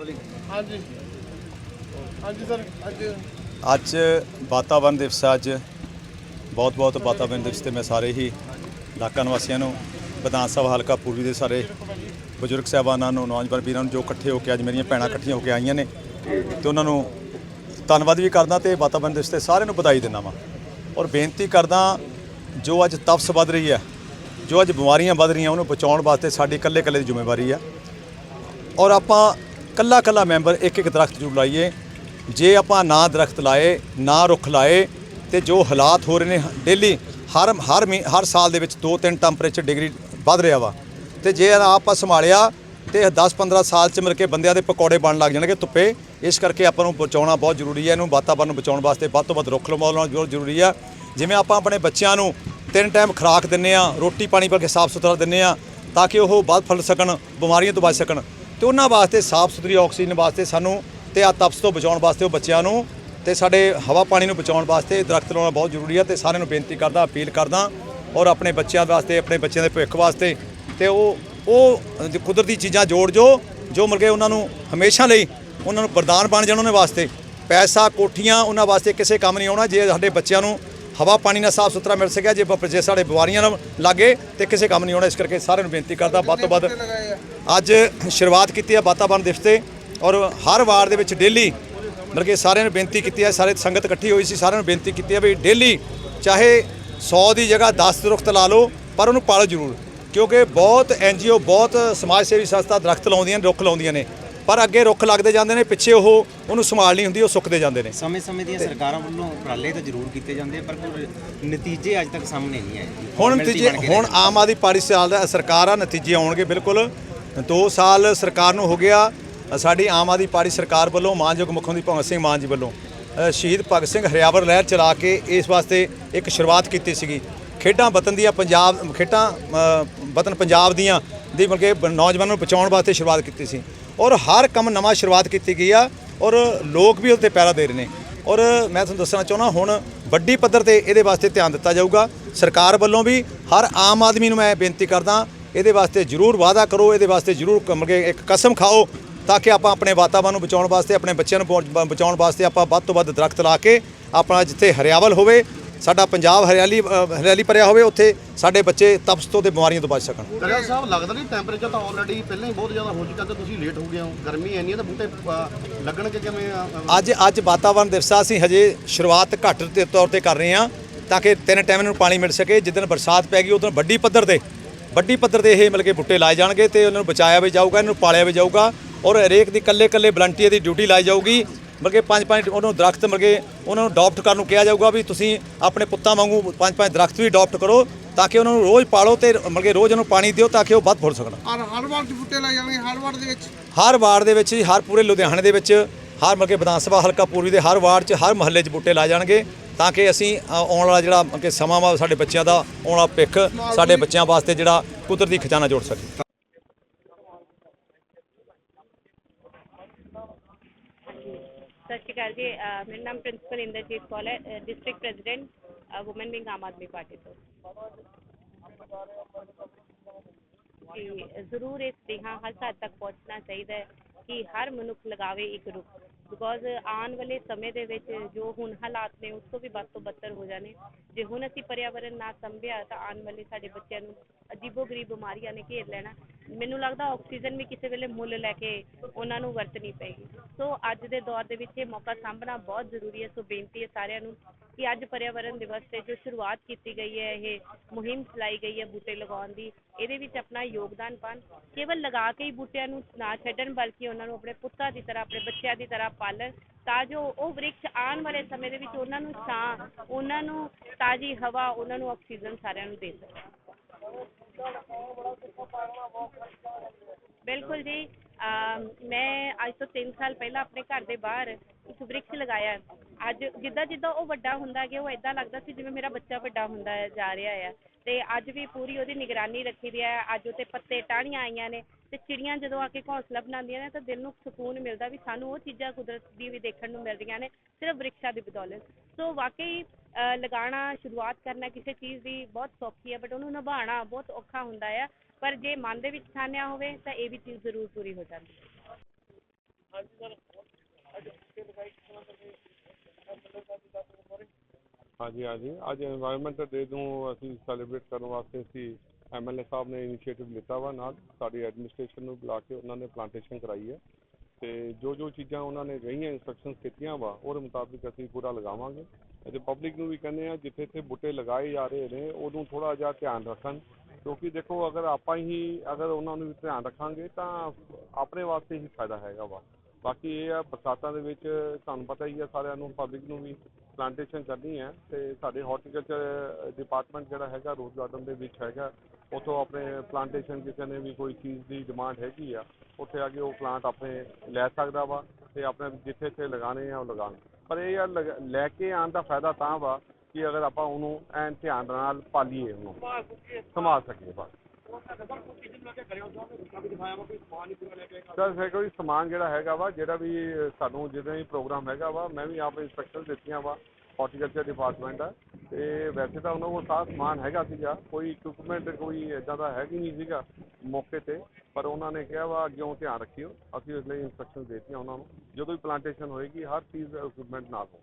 ਹਾਂਜੀ। ਹਾਂਜੀ ਸਰ ਅੱਜ ਅੱਜ ਵਾਤਾਵਰਣ ਦਿਵਸ ਅੱਜ। ਬਹੁਤ ਬਹੁਤ ਵਾਤਾਵਰਣ ਦਿਵਸ ਤੇ ਮੈਂ ਸਾਰੇ ਹੀ ਇਲਾਕਾ ਨਿਵਾਸੀਆਂ ਨੂੰ ਵਿਧਾਨ ਸਭਾ ਹਲਕਾ ਪੂਰਬੀ ਦੇ ਸਾਰੇ ਬਜ਼ੁਰਗ ਸਾਹਿਬਾਨਾਂ ਨੂੰ ਨੌਜਵਾਨ ਵੀਰਾਂ ਨੂੰ ਜੋ ਇਕੱਠੇ ਹੋ ਕੇ ਅੱਜ ਮੇਰੀਆਂ ਭੈਣਾਂ ਇਕੱਠੀਆਂ ਹੋ ਕੇ ਆਈਆਂ ਨੇ ਤੇ ਉਹਨਾਂ ਨੂੰ ਧੰਨਵਾਦ ਵੀ ਕਰਦਾ ਤੇ ਵਾਤਾਵਰਣ ਦਿਵਸ ਤੇ ਸਾਰਿਆਂ ਨੂੰ ਵਧਾਈ ਦਿੰਦਾ ਵਾਂ। ਔਰ ਬੇਨਤੀ ਕਰਦਾ ਜੋ ਅੱਜ ਤਪਸ ਵੱਧ ਰਹੀ ਹੈ ਜੋ ਅੱਜ ਬਿਮਾਰੀਆਂ ਵੱਧ ਰਹੀਆਂ ਉਹਨੂੰ ਬਚਾਉਣ ਵਾਸਤੇ ਸਾਡੀ ਇਕੱਲੇ ਇਕੱਲੇ ਦੀ ਜ਼ਿੰਮੇਵਾਰੀ ਹੈ ਔਰ ਆਪਾਂ ਕੱਲਾ ਕੱਲਾ ਮੈਂਬਰ ਇੱਕ ਇੱਕ ਦਰਖਤ ਜ਼ਰੂਰ ਲਾਈਏ। ਜੇ ਆਪਾਂ ਨਾ ਦਰਖਤ ਲਾਏ, ਨਾ ਰੁੱਖ ਲਾਏ, ਤੇ ਜੋ ਹਾਲਾਤ ਹੋ ਰਹੇ ਨੇ, ਡੇਲੀ ਹਰ ਹਰ ਮਹੀ- ਹਰ ਸਾਲ ਦੇ ਵਿੱਚ 2-3 ਟੈਂਪਰੇਚਰ ਡਿਗਰੀ ਵੱਧ ਰਿਹਾ ਵਾ। ਤੇ ਜੇ ਆਪਾਂ ਸੰਭਾਲਿਆ, ਤੇ 10-15 ਸਾਲ ਚ ਮਿਲ ਕੇ ਬੰਦਿਆਂ ਦੇ ਪਕੌੜੇ ਬਣਨ ਲੱਗ ਜਾਣਗੇ ਧੁੱਪੇ। ਇਸ ਕਰਕੇ ਆਪਾਂ ਨੂੰ ਬਚਾਉਣਾ ਬਹੁਤ ਜ਼ਰੂਰੀ ਹੈ, ਇਹਨੂੰ ਵਾਤਾਵਰਨ ਨੂੰ ਬਚਾਉਣ ਵਾਸਤੇ ਵੱਧ ਤੋਂ ਵੱਧ ਰੁੱਖ ਲਗਾਉਣਾ ਬਹੁਤ ਜ਼ਰੂਰੀ ਆ। ਜਿਵੇਂ ਆਪਾਂ ਆਪਣੇ ਬੱਚਿਆਂ ਨੂੰ ਤਿੰਨ ਟਾਈਮ ਖੁਰਾਕ ਦਿੰਨੇ ਆ ਰੋਟੀ ਪਾਣੀ ਪਾ ਕੇ ਸਾਫ਼ ਸੁਥਰਾ ਦਿੰਨੇ ਆ, ਤਾਂ ਕਿ ਉਹ ਵੱਧ ਫਲ ਸਕਣ, ਬਿਮਾਰੀਆਂ ਤੋਂ ਬਚ ਸਕਣ। ਤੇ ਉਹਨਾਂ ਵਾਸਤੇ ਸਾਫ਼ ਸੁਥਰੀ ਆਕਸੀਜਨ ਵਾਸਤੇ ਸਾਨੂੰ ਤੇ ਆ ਤਪਸ ਤੋਂ ਬਚਾਉਣ ਵਾਸਤੇ ਉਹ ਬੱਚਿਆਂ ਨੂੰ ਤੇ ਸਾਡੇ ਹਵਾ ਪਾਣੀ ਨੂੰ ਬਚਾਉਣ ਵਾਸਤੇ ਦਰਖਤ ਲਾਉਣਾ ਬਹੁਤ ਜ਼ਰੂਰੀ ਹੈ ਤੇ ਸਾਰਿਆਂ ਨੂੰ ਬੇਨਤੀ ਕਰਦਾ, ਅਪੀਲ ਕਰਦਾ ਔਰ ਆਪਣੇ ਬੱਚਿਆਂ ਵਾਸਤੇ, ਆਪਣੇ ਬੱਚਿਆਂ ਦੇ ਭਵਿੱਖ ਵਾਸਤੇ ਤੇ ਉਹ ਉਹ ਕੁਦਰਤੀ ਚੀਜ਼ਾਂ ਜੋੜ ਜੋ ਜੋ ਮਿਲ ਕੇ ਉਹਨਾਂ ਨੂੰ ਹਮੇਸ਼ਾ ਲਈ ਉਹਨਾਂ ਨੂੰ ਵਰਦਾਨ ਬਣ ਜਾਣ ਉਹਨਾਂ ਵਾਸਤੇ। ਪੈਸਾ, ਕੋਠੀਆਂ, ਉਹਨਾਂ ਵਾਸਤੇ ਕਿਸੇ ਕੰਮ ਨਹੀਂ ਆਉਣਾ, ਜੇ ਸਾਡੇ ਬੱਚਿਆਂ ਨੂੰ ਹਵਾ ਪਾਣੀ ਨਾਲ ਸਾਫ਼ ਸੁਥਰਾ ਮਿਲ ਸਕਿਆ, ਜੇ ਜੇ ਸਾਡੇ ਬਿਮਾਰੀਆਂ ਨਾਲ ਲੱਗੇ ਤੇ ਕਿਸੇ ਕੰਮ ਨਹੀਂ ਆਉਣਾ ਇਸ ਕਰਕੇ ਸਾਰਿਆਂ ਨੂੰ ਬੇਨਤੀ ਕਰਦਾ, ਵੱਧ ਤੋਂ ਵੱਧ ਅੱਜ ਸ਼ੁਰੂਆਤ ਕੀਤੀ ਹੈ ਵਾਤਾਵਰਣ ਦਿਵਸ ਤੇ ਔਰ ਹਰ ਵਾਰ ਦੇ ਵਿੱਚ ਡੇਲੀ ਮਤਲਬ ਕਿ ਸਾਰਿਆਂ ਨੂੰ ਬੇਨਤੀ ਕੀਤੀ ਹੈ, ਸਾਰੇ ਸੰਗਤ ਇਕੱਠੀ ਹੋਈ ਸੀ, ਸਾਰਿਆਂ ਨੂੰ ਬੇਨਤੀ ਕੀਤੀ ਹੈ ਵੀ ਡੇਲੀ ਚਾਹੇ 100 ਦੀ ਜਗ੍ਹਾ 10 ਰੁੱਖ ਲਾ ਲਓ, ਪਰ ਉਹਨੂੰ ਪਾਲੋ ਜ਼ਰੂਰ, ਕਿਉਂਕਿ ਬਹੁਤ ਐਨਜੀਓ ਬਹੁਤ ਸਮਾਜ ਸੇਵੀ ਸੰਸਥਾ ਦਰਖਤ ਲਾਉਂਦੀਆਂ ਨੇ, ਰੁੱਖ ਲਾਉਂਦੀਆਂ ਨੇ। ਪਰ ਅੱਗੇ ਰੁੱਖ ਲੱਗਦੇ ਜਾਂਦੇ ਨੇ ਪਿੱਛੇ ਉਹ ਉਹਨੂੰ ਸੰਭਾਲ ਨਹੀਂ ਹੁੰਦੀ ਉਹ ਸੁੱਕਦੇ ਜਾਂਦੇ ਨੇ। ਸਮੇਂ-ਸਮੇਂ ਦੀਆਂ ਸਰਕਾਰਾਂ ਵੱਲੋਂ ਉਪਰਾਲੇ ਤਾਂ ਜ਼ਰੂਰ ਕੀਤੇ ਜਾਂਦੇ ਆ, ਪਰ ਕੋਈ ਨਤੀਜੇ ਅੱਜ ਤੱਕ ਸਾਹਮਣੇ ਨਹੀਂ ਆਏ। ਹੁਣ Formality ਨਤੀਜੇ ਬਣ ਕੇ ਹੁਣ ਆਮ ਆਦਮੀ ਪਾਰਟੀ ਸਾਲ ਦਾ ਸਰਕਾਰ ਆ ਨਤੀਜੇ ਆਉਣਗੇ ਬਿਲਕੁਲ। 2 ਸਾਲ ਸਰਕਾਰ ਨੂੰ ਹੋ ਗਿਆ ਸਾਡੀ ਆਮ ਆਦਮੀ ਪਾਰਟੀ ਸਰਕਾਰ ਵੱਲੋਂ ਮਾਨਯੋਗ ਮੁੱਖ ਮੰਤਰੀ ਭਗਵੰਤ ਸਿੰਘ ਮਾਨ ਜੀ ਵੱਲੋਂ ਅ, ਸ਼ਹੀਦ ਭਗਤ ਸਿੰਘ ਹਰਿਆਵਰ ਲਹਿਰ ਚਲਾ ਕੇ ਇਸ ਵਾਸਤੇ ਇੱਕ ਸ਼ੁਰੂਆਤ ਕੀਤੀ ਸੀਗੀ। ਖੇਡਾਂ ਵਤਨ ਦੀਆਂ ਪੰਜਾਬ ਖੇਡਾਂ ਅ, ਵਤਨ ਪੰਜਾਬ ਦੀਆਂ ਦੀ ਮਤਲਬ ਕਿ ਬ- ਨੌਜਵਾਨਾਂ ਨੂੰ ਬਚਾਉਣ ਵਾਸਤੇ ਸ਼ੁਰੂਆਤ ਕੀਤੀ ਸੀ। ਔਰ ਹਰ ਕੰਮ ਨਵਾਂ ਸ਼ੁਰੂਆਤ ਕੀਤੀ ਗਈ ਆ ਔਰ ਲੋਕ ਵੀ ਉਹਤੇ ਪੈਰਾ ਦੇ ਰਹੇ ਨੇ। ਔਰ ਮੈਂ ਤੁਹਾਨੂੰ ਦੱਸਣਾ ਚਾਹੁੰਦਾ, ਹੁਣ ਵੱਡੀ ਪੱਧਰ ਤੇ ਇਹਦੇ ਵਾਸਤੇ ਧਿਆਨ ਦਿੱਤਾ ਜਾਊਗਾ। ਸਰਕਾਰ ਵੱਲੋਂ ਵੀ ਹਰ ਆਮ ਆਦਮੀ ਨੂੰ ਮੈਂ ਬੇਨਤੀ ਕਰਦਾ, ਇਹਦੇ ਵਾਸਤੇ ਜ਼ਰੂਰ ਵਾਅਦਾ ਕਰੋ, ਇਹਦੇ ਵਾਸਤੇ ਜ਼ਰੂਰ ਕੰਮ ਕੇ ਇੱਕ ਕਸਮ ਖਾਓ ਤਾਂ ਕਿ ਆਪਾਂ ਆਪਣੇ ਵਾਤਾਵਰਨ ਨੂੰ ਬਚਾਉਣ ਵਾਸਤੇ, ਆਪਣੇ ਬੱਚਿਆਂ ਨੂੰ ਪਹੁੰਚ- ਬਚਾਉਣ ਵਾਸਤੇ ਆਪਾਂ ਵੱਧ ਤੋਂ ਵੱਧ ਦਰਖਤ ਲਾ ਕੇ ਆਪਣਾ ਜਿੱਥੇ ਹਰਿਆਵਲ ਹੋਵੇ ਸਾਡਾ ਪੰਜਾਬ ਹਰਿਆਲੀ ਹਰਿਆਲੀ ਭਰਿਆ ਹੋਵੇ ਉੱਥੇ ਸਾਡੇ ਬੱਚੇ ਤਪਸ ਤੋਂ ਤੇ ਬਿਮਾਰੀਆਂ ਤੋਂ ਬਚ ਸਕਣ। ਦਰਿਆ ਸਾਹਿਬ ਲੱਗਦਾ ਨਹੀਂ ਟੈਂਪਰੇਚਰ ਤਾਂ ਆਲਰੇਡੀ ਪਹਿਲਾਂ ਹੀ ਬਹੁਤ ਜ਼ਿਆਦਾ ਹੋ ਚੁੱਕਾ ਤੇ ਤੁਸੀਂ ਲੇਟ ਹੋ ਗਏ ਹੋ। ਗਰਮੀ ਇੰਨੀ ਹੈ ਤਾਂ ਬੂਟੇ ਲੱਗਣਗੇ ਕਿਵੇਂ ਅੱਜ ਅੱਜ ਵਾਤਾਵਰਣ ਦਿਵਸ ਅਸੀਂ ਹਜੇ ਸ਼ੁਰੂਆਤ ਘੱਟ ਦੇ ਤੌਰ ਤੇ ਕਰ ਰਹੇ ਹਾਂ ਤਾਂ ਕਿ ਤਿੰਨ ਟਾਈਮ ਨੂੰ ਪਾਣੀ ਮਿਲ ਸਕੇ। ਜਿੱਦਣ ਬਰਸਾਤ ਪੈ ਗਈ ਉਦੋਂ ਵੱਡੀ ਪੱਧਰ ਤੇ ਵੱਡੀ ਪੱਧਰ ਤੇ ਇਹ ਮਿਲ ਕੇ ਬੁੱਟੇ ਲਾਏ ਜਾਣਗੇ ਤੇ ਉਹਨਾਂ ਨੂੰ ਬਚਾਇਆ ਵੀ ਜਾਊਗਾ ਇਹਨਾਂ ਨੂੰ ਪਾਲਿਆ ਵੀ ਜਾਊਗਾ ਔਰ ਹਰੇਕ ਦੀ ਕੱਲੇ ਕੱਲੇ ਵਲੰਟੀਅਰ ਦੀ ਡਿਊਟੀ ਲਾਈ ਜਾਊਗੀ। ਮਤਲਬ ਕਿ ਪੰਜ ਪੰਜ ਉਹਨੂੰ ਦਰਖਤ ਮਤਲਬ ਕਿ ਉਹਨਾਂ ਨੂੰ ਅਡਾਪਟ ਕਰਨ ਨੂੰ ਕਿਹਾ ਜਾਊਗਾ ਵੀ ਤੁਸੀਂ ਆਪਣੇ ਪੁੱਤਾਂ ਵਾਂਗੂ ਪੰਜ ਪੰਜ ਦਰਖਤ ਵੀ ਅਡਾਪਟ ਕਰੋ ਤਾਂ ਕਿ ਉਹਨਾਂ ਨੂੰ ਰੋਜ਼ ਪਾਲੋ ਤੇ ਮਤਲਬ ਕਿ ਰੋਜ਼ ਉਹਨੂੰ ਪਾਣੀ ਦਿਓ ਤਾਂ ਕਿ ਉਹ ਵੱਧ ਫੁੱਲ ਸਕਣ। ਹਰ ਹਰ ਵਾਰ ਚ ਬੂਟੇ ਲਾਏ ਜਾਣਗੇ ਹਰ ਵਾਰ ਦੇ ਵਿੱਚ? ਹਰ ਵਾਰਡ ਦੇ ਵਿੱਚ ਹੀ, ਹਰ ਪੂਰੇ ਲੁਧਿਆਣੇ ਦੇ ਵਿੱਚ ਹਰ ਮਤਲਬ ਕਿ ਵਿਧਾਨ ਸਭਾ ਹਲਕਾ ਪੂਰਬੀ ਦੇ ਹਰ ਵਾਰਡ 'ਚ ਹਰ ਮਹੱਲੇ 'ਚ ਬੂਟੇ ਲਾਏ ਜਾਣਗੇ ਤਾਂ ਕਿ ਅਸੀਂ ਆਉਣ ਵਾਲਾ ਜਿਹੜਾ ਕਿ ਸਮਾਂ ਵਾ ਸਾਡੇ ਬੱਚਿਆਂ ਦਾ ਆਉਣ ਵਾਲਾ ਭਿੱਖ ਸਾਡੇ ਬੱਚਿਆਂ ਵਾਸਤੇ ਜਿਹੜਾ ਕੁਦਰਤੀ ਖਜ਼ਾਨਾ ਜੋੜ ਸਕੇ ਸਤਿ ਸ਼੍ਰੀ ਅਕਾਲ ਜੀ ਅਹ ਮੇਰਾ ਨਾਮ ਪ੍ਰਿੰਸੀਪਲ ਇੰਦਰਜੀਤ ਕੌਰ ਹੈ district president woman wing Aam Aadmi Party ਤੋਂ ਜੀ ਜ਼ਰੂਰ ਇਹ ਸੁਨੇਹਾ ਹਰ ਘਰ ਤੱਕ ਪਹੁੰਚਣਾ ਚਾਹੀਦਾ ਹੈ ਕਿ ਹਰ ਮਨੁੱਖ ਲਗਾਵੇ ਇੱਕ ਰੁੱਖ ਬਿਕੋਜ਼ ਆਉਣ ਵਾਲੇ ਸਮੇਂ ਦੇ ਵਿੱਚ ਜੋ ਹੁਣ ਹਾਲਾਤ ਨੇ, ਉਸ ਤੋਂ ਵੀ ਵੱਧ ਤੋਂ ਬੱਤਰ ਹੋ ਜਾਣੇ। ਜੇ ਹੁਣ ਅਸੀਂ ਪਰਿਆਵਰਨ ਨਾ ਸੰਭਿਆ, ਤਾਂ ਆਉਣ ਵਾਲੇ ਸਾਡੇ ਬੱਚਿਆਂ ਨੂੰ ਅਜੀਬੋ-ਗਰੀਬ ਬਿਮਾਰੀਆਂ ਨੇ ਘੇਰ ਲੈਣਾ। ਮੈਨੂੰ ਲੱਗਦਾ ਆਕਸੀਜਨ ਵੀ ਕਿਸੇ ਵੇਲੇ ਮੁੱਲ ਲੈ ਕੇ ਉਹਨਾਂ ਨੂੰ ਵਰਤਣੀ ਪਏਗੀ। ਸੋ ਅੱਜ ਦੇ ਦੌਰ ਦੇ ਵਿੱਚ ਇਹ ਮੌਕਾ ਸਾਂਭਣਾ ਬਹੁਤ ਜ਼ਰੂਰੀ ਹੈ। ਸੋ ਬੇਨਤੀ ਹੈ ਸਾਰਿਆਂ ਨੂੰ ਕਿ ਅੱਜ ਪਰਿਆਵਰਨ ਦਿਵਸ ਤੇ ਜੋ ਸ਼ੁਰੂਆਤ ਕੀਤੀ ਗਈ ਹੈ, ਇਹ ਮੁਹਿੰਮ ਚਲਾਈ ਗਈ ਹੈ ਬੂਟੇ ਲਗਾਉਣ ਦੀ, ਇਹਦੇ ਵਿੱਚ ਆਪਣਾ ਯੋਗਦਾਨ ਪਾਉਣ। ਕੇਵਲ ਲਗਾ ਕੇ ਹੀ ਬੂਟਿਆਂ ਨੂੰ ਨਾ ਛੱਡਣ, ਬਲਕਿ ਉਹਨਾਂ ਨੂੰ ਆਪਣੇ ਪੁੱਤਾਂ ਦੀ ਤਰ੍ਹਾਂ, ਆਪਣੇ ਬੱਚਿਆਂ ਦੀ ਤਰ੍ਹਾਂ ਪਾਲਣ, ਤਾਂ ਜੋ ਉਹ ਵ੍ਰਿਕਸ਼ ਆਉਣ ਵਾਲੇ ਸਮੇਂ ਦੇ ਵਿੱਚ ਉਹਨਾਂ ਨੂੰ ਛਾਂ, ਉਹਨਾਂ ਨੂੰ ਤਾਜ਼ੀ ਹਵਾ, ਉਹਨਾਂ ਨੂੰ ਆਕਸੀਜਨ ਸਾਰਿਆਂ ਨੂੰ ਦੇ ਸਕਣ ਬਿਲਕੁਲ ਜੀ ਅਮ ਮੈਂ ਅੱਜ ਤੋਂ 3 ਸਾਲ ਪਹਿਲਾਂ ਆਪਣੇ ਘਰ ਦੇ ਬਾਹਰ ਇੱਕ ਵ੍ਰਿਕਸ਼ ਲਗਾਇਆ। ਅੱਜ ਜਿੱਦਾਂ ਜਿੱਦਾਂ ਉਹ ਵੱਡਾ ਹੁੰਦਾ ਗਿਆ, ਉਹ ਇਦਾਂ ਲੱਗਦਾ ਸੀ ਜਿਵੇਂ ਮੇਰਾ ਬੱਚਾ ਵੱਡਾ ਹੁੰਦਾ ਜਾ ਰਿਹਾ ਆ। ਤੇ ਅੱਜ ਵੀ ਪੂਰੀ ਉਹਦੀ ਨਿਗਰਾਨੀ ਰੱਖੀ ਦੀ ਹੈ ਅੱਜ ਉੱਤੇ ਪੱਤੇ ਟਾਹਣੀਆਂ ਆਈਆਂ ਨੇ ਤੇ ਚਿੜੀਆਂ ਜਦੋਂ ਆ ਕੇ ਘੋਂਸਲਾ ਬਣਾਉਂਦੀਆਂ ਨੇ ਤਾਂ ਦਿਲ ਨੂੰ ਸਕੂਨ ਮਿਲਦਾ ਵੀ ਸਾਨੂੰ ਉਹ ਚੀਜ਼ਾਂ ਕੁਦਰਤ ਦੀ ਵੀ ਦੇਖਣ ਨੂੰ ਮਿਲ ਰਹੀਆਂ ਨੇ, ਸਿਰਫ ਵ੍ਰਿਕਸ਼ਾਂ ਦੀ ਬਦੌਲਤ। ਸੋ ਵਾਕਈ ਲਗਾਉਣਾ, ਸ਼ੁਰੂਆਤ ਕਰਨਾ ਕਿਸੇ ਚੀਜ਼ ਦੀ ਬਹੁਤ ਸੌਖੀ ਹੈ ਬਟ ਉਹਨੂੰ ਨਿਭਾਉਣਾ ਬਹੁਤ ਔਖਾ ਹੁੰਦਾ ਆ। ਪਰ ਜੇ ਮਨ ਦੇ ਵਿੱਚ ਠਾਣਿਆ ਹੋਵੇ ਤਾਂ ਇਹ ਵੀ ਚੀਜ਼ ਜ਼ਰੂਰ ਪੂਰੀ ਹੋ ਜਾਂਦੀ ਹੈ। ਹਾਂਜੀ ਹਾਂਜੀ। ਅੱਜ ਇਨਵਾਇਰਮੈਂਟ ਡੇ ਨੂੰ ਅਸੀਂ ਸੈਲੀਬ੍ਰੇਟ ਕਰਨ ਵਾਸਤੇ ਅਸੀਂ ਐਮਐਲਏ ਸਾਹਿਬ ਨੇ ਇਨੀਸ਼ੀਏਟਿਵ ਲਿੱਤਾ ਵਾ ਨਾਲ। ਸਾਡੀ ਐਡਮਿਨਿਸਟ੍ਰੇਸ਼ਨ ਨੂੰ ਬੁਲਾ ਕੇ ਉਹਨਾਂ ਨੇ ਪਲਾਂਟੇਸ਼ਨ ਕਰਾਈ ਹੈ। ਤੇ ਜੋ ਜੋ ਚੀਜ਼ਾਂ ਉਹਨਾਂ ਨੇ ਗਈਆਂ ਇਨਸਟਰਕਸ਼ਨਸ ਕੀਤੀਆਂ ਵਾ ਉਹਦੇ ਮੁਤਾਬਿਕ ਅਸੀਂ ਪੂਰਾ ਲਗਾਵਾਂਗੇ। ਅਤੇ ਪਬਲਿਕ ਨੂੰ ਵੀ ਕਹਿੰਦੇ ਆ ਜਿੱਥੇ ਇੱਥੇ ਬੂਟੇ ਲਗਾਏ ਜਾ ਰਹੇ ਨੇ, ਉਹਨੂੰ ਥੋੜਾ ਜਿਹਾ ਧਿਆਨ ਰੱਖਣ। ਕਿਉਂਕਿ ਦੇਖੋ, ਅਗਰ ਆਪਾਂ ਹੀ, ਅਗਰ ਉਹਨਾਂ ਨੂੰ ਧਿਆਨ ਰੱਖਾਂਗੇ, ਤਾਂ ਆਪਣੇ ਵਾਸਤੇ ਹੀ ਫਾਇਦਾ ਹੈਗਾ ਵਾ। ਬਾਕੀ ਇਹ ਆ, ਬਰਸਾਤਾਂ ਦੇ ਵਿੱਚ ਤੁਹਾਨੂੰ ਪਤਾ ਹੀ ਆ ਸਾਰਿਆਂ ਨੂੰ ਪਬਲਿਕ ਨੂੰ ਵੀ ਪਲਾਂਟੇਸ਼ਨ ਕਰਨੀ ਹੈ ਤੇ ਸਾਡੇ ਹਾਰਟੀਕਲਚਰ ਡਿਪਾਰਟਮੈਂਟ ਜਿਹੜਾ ਹੈਗਾ ਰੋਜ਼ ਗਾਰਡਨ ਦੇ ਵਿੱਚ ਹੈਗਾ, ਉਥੋਂ ਆਪਣੇ ਪਲਾਂਟੇਸ਼ਨ ਕਿਸੇ ਨੇ ਵੀ ਕੋਈ ਚੀਜ਼ ਦੀ ਡਿਮਾਂਡ ਹੈਗੀ ਆ, ਉੱਥੇ ਆ ਕੇ ਉਹ ਪਲਾਂਟ ਆਪਣੇ ਲੈ ਸਕਦਾ ਵਾ ਤੇ ਆਪਣੇ ਜਿੱਥੇ ਇੱਥੇ ਲਗਾਣੇ ਆ ਉਹ ਲਗਾਉਣ। ਪਰ ਇਹ ਆ, ਲਗ- ਲੈ ਕੇ ਆਉਣ ਦਾ ਫਾਇਦਾ ਤਾਂ ਵਾ ਕਿ ਅਗਰ ਆਪਾਂ ਉਹਨੂੰ ਐਨ ਧਿਆਨ ਨਾਲ ਪਾਲੀਏ ਉਹਨੂੰ, ਸੰਭਾਲ ਸਕੀਏ ਬਸ। ਸਰ ਹੈ ਕੋਈ ਸਮਾਨ ਜਿਹੜਾ ਹੈਗਾ ਵਾ, ਜਿਹੜਾ ਵੀ ਸਾਨੂੰ ਜਿੱਦਾਂ ਵੀ ਪ੍ਰੋਗਰਾਮ ਹੈਗਾ ਵਾ, ਮੈਂ ਵੀ ਆਪ ਇੰਸਟਰਕਸ਼ਨ ਦਿੱਤੀਆਂ ਵਾ ਹਾਰਟੀਕਲਚਰ ਡਿਪਾਰਟਮੈਂਟ ਆ ਤੇ ਵੈਸੇ ਤਾਂ ਉਹਨਾਂ ਕੋਲ ਸਾਰਾ ਸਮਾਨ ਹੈਗਾ ਸੀਗਾ, ਕੋਈ ਇਕਵਿਪਮੈਂਟ ਕੋਈ ਇਦਾਂ ਦਾ ਹੈ ਹੀ ਨਹੀਂ ਸੀਗਾ ਮੌਕੇ ਤੇ, ਪਰ ਉਹਨਾਂ ਨੇ ਕਿਹਾ ਵਾ ਅੱਗਿਓਂ ਧਿਆਨ ਰੱਖਿਓ, ਅਸੀਂ ਉਸ ਲਈ ਇੰਸਟਰਕਸ਼ਨ ਦਿੱਤੀਆਂ ਉਹਨਾਂ ਨੂੰ। ਜਦੋਂ ਵੀ ਪਲਾਂਟੇਸ਼ਨ ਹੋਏਗੀ, ਹਰ ਚੀਜ਼ ਇਕਵਿਪਮੈਂਟ ਨਾਲ ਹੋ